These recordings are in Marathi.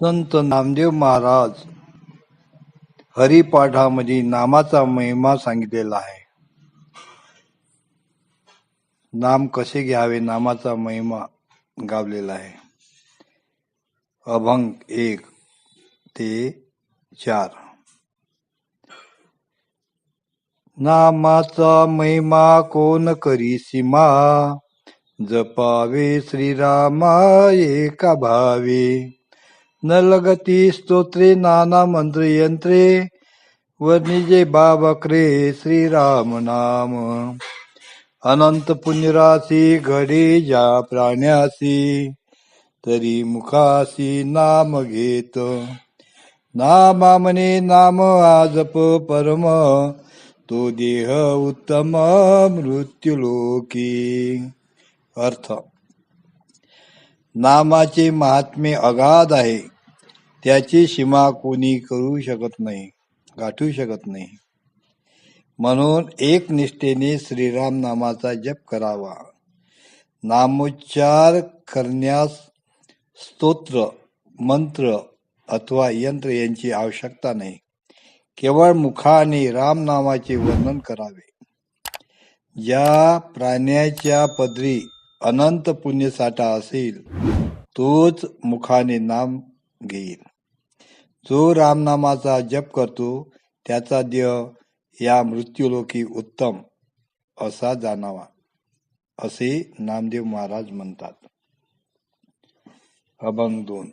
संत नामदेव महाराज हरिपाठामध्ये नामाचा महिमा सांगितलेला आहे. नाम कसे घ्यावे नामाचा महिमा गावलेला आहे. अभंग एक ते चार. नामाचा महिमा कोण करी सीमा? जपावे श्रीरामा एका भावे? नलगती स्तोत्रे नाना मंत्र यंत्रे वर्णिजे बाबक्रे श्रीराम नाम. अनंत पुण्यराशी घडे ज्या प्राण्यासी तरी मुखासी नाम घेत. नामा नाम आजप परम. तो देह उत्तम मृत्युलोकी. अर्थ. नामाचे महात्म्य अगाध आहे. त्याची सीमा कोणी करू शकत नाही गाठू शकत नाही. म्हणून एक निष्ठेने श्रीराम नामाचा जप करावा. नामोच्चार करण्यास स्तोत्र मंत्र अथवा यंत्र यांची आवश्यकता नाही. केवळ मुखाने रामनामाचे वर्णन करावे. ज्या प्राण्याच्या पदरी अनंत पुण्यसाठा असेल तोच मुखाने नाम घेईल जो रामनामाचा जप करतो त्याचा देह या मृत्यूलोकी उत्तम असा जाणावा असे नामदेव महाराज म्हणतात. अभंग दोन.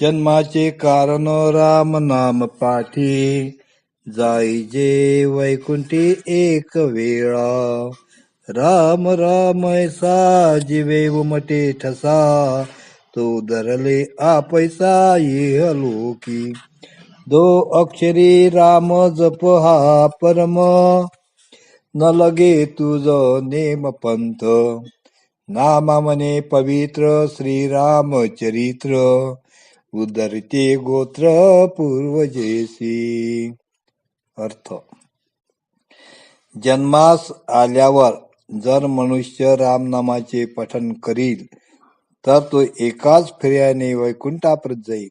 जन्माचे कारण राम नाम पाठी. जाईजे वैकुंठी एक वेळा. राम राम ऐसा जिवे उमटे ठसा. तो धरले आपैसा लोकी. दो अक्षरी राम जप हा परम. न लगे तुझ नेम पंथ. नामा मने पवित्र श्रीराम चरित्र. उदरते गोत्र पूर्वजेसी. अर्थ. जन्मास आल्यावर जर मनुष्य रामनामाचे पठन करील तर तो एकाच फेऱ्याने वैकुंठाप्रत जाईल.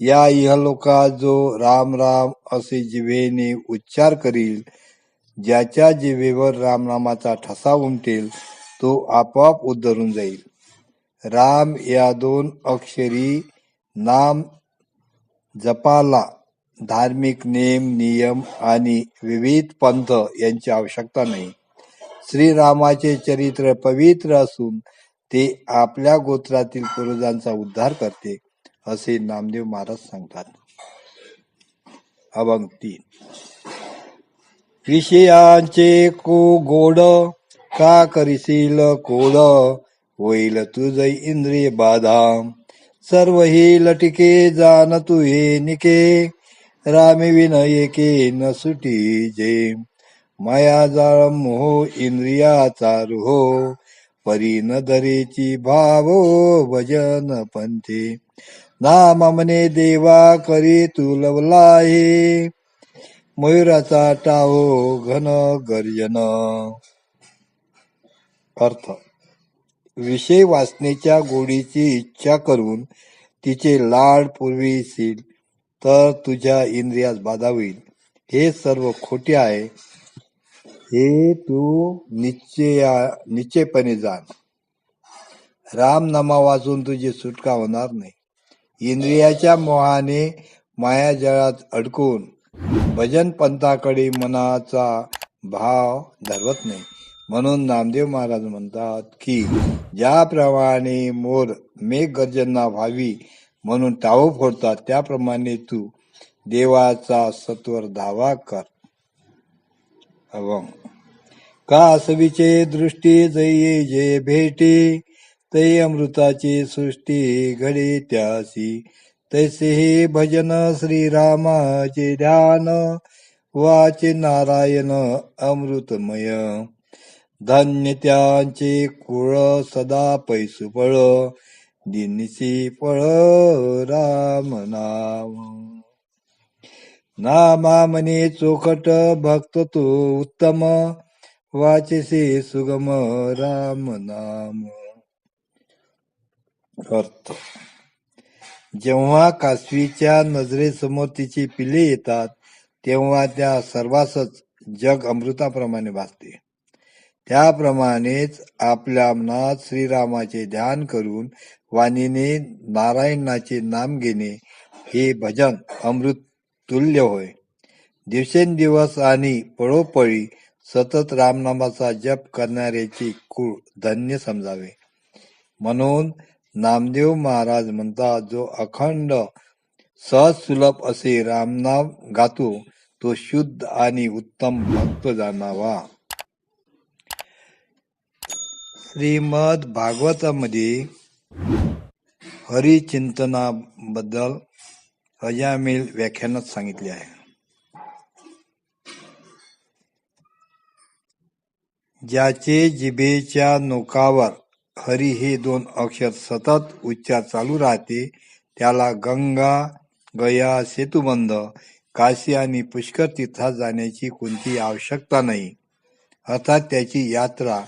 या इहलोकात जो राम राम असे जिभेने उच्चार करील ज्याच्या जिभेवर रामनामाचा ठसा उमटेल तो आपोआप उद्धरून जाईल. राम या दोन अक्षरी नाम जपाला धार्मिक नेम नियम आणि विविध पंथ यांची आवश्यकता नाही. श्रीरामाचे चरित्र पवित्र असून ते आपल्या गोत्रातील पूर्वजांचा उद्धार करते असे नामदेव महाराज सांगतात. अभंग तीन. विषयांचे को गोड का करिसील कोड? होईल तुझ इंद्रिय बाधा. सर्व हि लटिके जाण तु हे निके. रामी विनय न सुटी जे. माया जाळ मोह इंद्रियाचा हो परी न धरेची भावो भजन पंथे. नाम मने देवा करी तू लवला मयुराचा टाहो घन गर्जन. अर्थ विषय वाचण्याच्या गोडीची इच्छा करून तिचे लाड पुरविशील तर तुझ्या इंद्रियास बाधा होईल. हे सर्व खोटे आहे. हे तू निश्चया निश्चयपणे जाण. राम नामा वाचून तुझी सुटका होणार नाही. इंद्रियाच्या मोहाने मायाजळात अडकून भजन पंथाकडे मनाचा भाव धरवत नाही. म्हणून नामदेव महाराज म्हणतात की ज्याप्रमाणे मोर मेघ गर्जना व्हावी म्हणून टाव फोडतात त्याप्रमाणे तू देवाचा सत्वर धावा कर. का असविचे दृष्टी जये जे भेटे तै अमृताची सृष्टी घडे त्यासी तैसे हे भजन श्रीरामाचे ध्यान वाचे नारायण अमृतमय. धन्य त्यांचे कुळ सदा पैसू पळ दिनसी पळ राम नाम. नामा मने चोखट भक्त तो उत्तम वाचसे सुगम राम नाम. अर्थ. जेव्हा कासवीच्या नजरेसमोर तिची पिले येतात तेव्हा त्या सर्वासच जग अमृताप्रमाणे भासते. त्याप्रमाणेच आपल्या मनात श्रीरामाचे ध्यान करून वाणीने नारायणाचे नाम घेणे हे भजन अमृत तुल्य होय. दिवसेंदिवस आणि पळोपळी सतत रामनामाचा जप करणाऱ्याचे कुळ धन्य समजावे. म्हणून नामदेव महाराज म्हणतात जो अखंड सहज सुलभ असे रामनाम गातो तो शुद्ध आणि उत्तम भक्त जाणावा. श्रीमद भागवतामध्ये हरिचिंतनाबद्दल अजामिल व्याख्यानात सांगितले आहे. ज्याचे जिभेच्या नोकावर हरी हे दोन अक्षर सतत उच्चार चालू राहते त्याला गंगा गया सेतुबंध काशी आणि पुष्कर तीर्थात जाण्याची कोणती आवश्यकता नाही. अर्थात त्याची यात्रा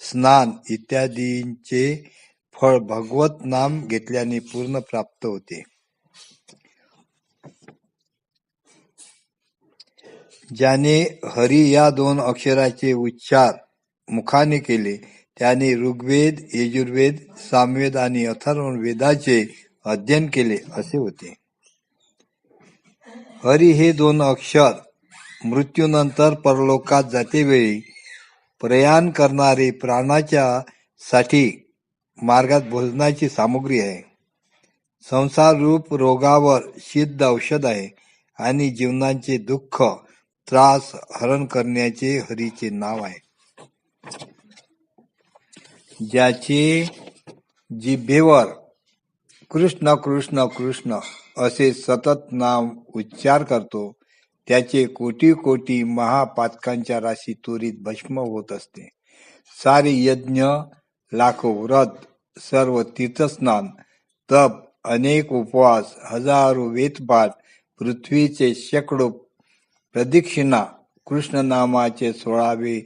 स्नान इत्यादींचे फळ भगवत नाम घेतल्याने पूर्ण प्राप्त होते. ज्याने हरी या दोन अक्षराचे उच्चार मुखाने केले त्याने ऋग्वेद यजुर्वेद सामवेद आणि अथर्ववेदाचे अध्ययन केले असे होते. हरी हे दोन अक्षर मृत्यूनंतर परलोकात जातेवेळी प्रयाण करणारे प्राणाच्या साठी मार्गात भोजनाची सामुग्री आहे. संसार रूप रोगावर सिद्ध औषध आहे आणि जीवनाचे दुःख त्रास हरण करण्याचे हरीचे नाव आहे. ज्याचे जिभेवर कृष्ण कृष्ण कृष्ण असे सतत नाम उच्चार करतो त्याचे कोटी कोटी महापातकांच्या राशी त्वरित भस्म होत असते. सारे यज्ञ लाखो व्रत सर्व तीर्थस्नान तप अनेक उपवास हजारो वेदपाठ पृथ्वीचे शेकडो प्रदक्षिणा कृष्ण नामाचे सोळावे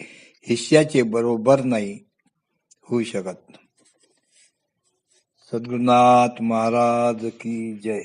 हिश्याचे बरोबर नाही होऊ शकत. सद्गुरुनाथ महाराज की जय.